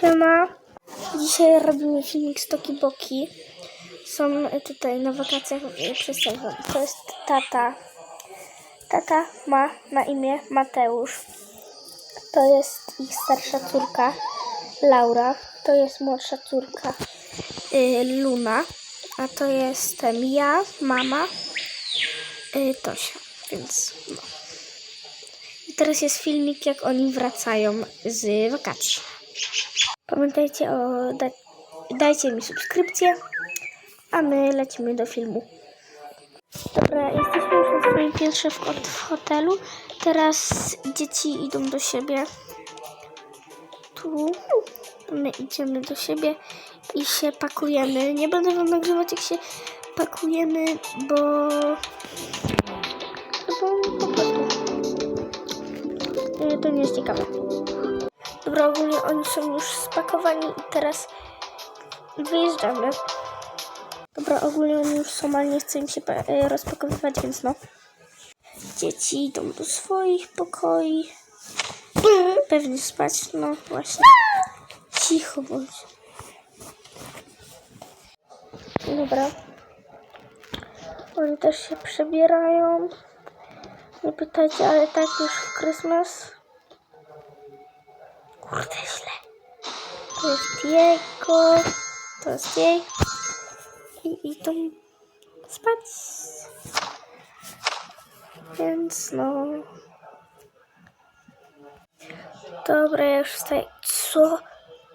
Siema. Dzisiaj robimy filmik z Toki Boki. Są tutaj na wakacjach e, przedstawione. To jest tata. Tata ma na imię Mateusz. To jest ich starsza córka Laura. To jest młodsza córka y, Luna. A to jestem ja, mama, y, Tosia. Więc no. I teraz jest filmik, jak oni wracają z wakacji. Pamiętajcie o. Da, dajcie mi subskrypcję, a my lecimy do filmu. Dobra, jesteśmy już na swoim pierwszym w, w hotelu. Teraz dzieci idą do siebie. Tu my idziemy do siebie i się pakujemy. Nie będę wam nagrywać, jak się pakujemy, bo. bo po prostu. y, To nie jest ciekawe. Dobra, ogólnie oni są już spakowani i teraz wyjeżdżamy. Dobra, ogólnie oni już są, ale nie chcę im się e, rozpakowywać, więc no. Dzieci idą do swoich pokoi. Pewnie spać, no właśnie. Cicho bądź. Dobra. Oni też się przebierają. Nie pytajcie, ale tak już w Christmas. Kurde, źle. To jest jego, to jest jej. I idą spać. Więc no. Dobra, ja już wstaję. Co?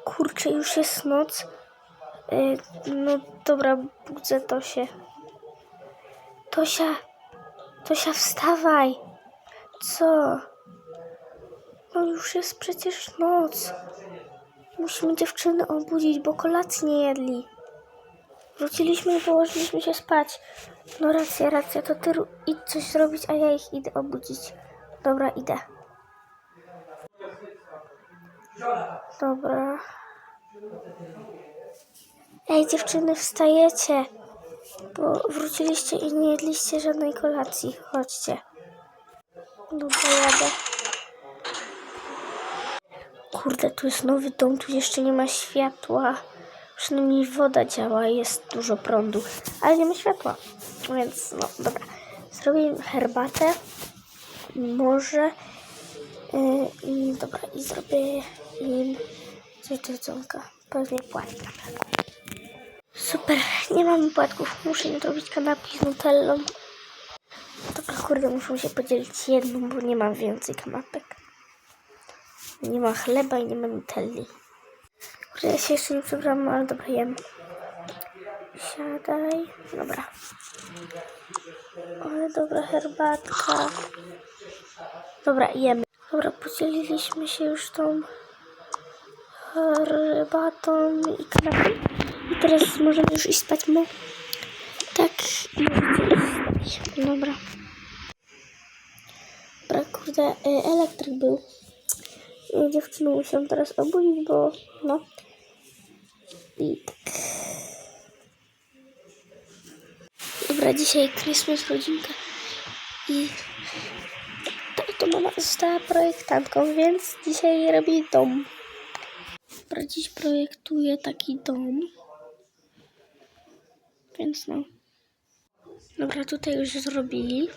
Kurczę, już jest noc. Yy, no dobra, budzę Tosię. Tosia, Tosia, wstawaj. Co? No już jest przecież noc. Musimy dziewczyny obudzić, bo kolacji nie jedli. Wróciliśmy i położyliśmy się spać. No racja, racja, to ty idź coś zrobić, a ja ich idę obudzić. Dobra, idę. Dobra. Ej, dziewczyny, wstajecie. Bo wróciliście i nie jedliście żadnej kolacji. Chodźcie. Dobra, jadę. Kurde, tu jest nowy dom, tu jeszcze nie ma światła. Przynajmniej woda działa, jest dużo prądu, ale nie ma światła. Więc no, dobra. Zrobię herbatę, może yy, dobra, i zrobię im coś do jedzonka. Pewnie płatki. Super, nie mamy płatków. Muszę im zrobić kanapki z nutellą. Dobra, kurde, muszę się podzielić jedną, bo nie mam więcej kanapek. Nie ma chleba i nie ma nutelli. Kurde, ja się jeszcze nie przebrałam, ale dobra, jem. Siadaj. Dobra. Ale dobra herbatka. Dobra, jemy. Dobra, podzieliliśmy się już tą herbatą i kanapą. I teraz możemy już iść spać, mo. Tak, możecie. Dobra. Dobra, kurde, y, elektryk był. Dziewczyny muszę teraz obudzić, bo no. I tak. Dobra, dzisiaj Christmas rodzinka i to mama została projektantką, więc dzisiaj robi dom. Dobra, dziś projektuję taki dom. Więc no. Dobra, tutaj już zrobili.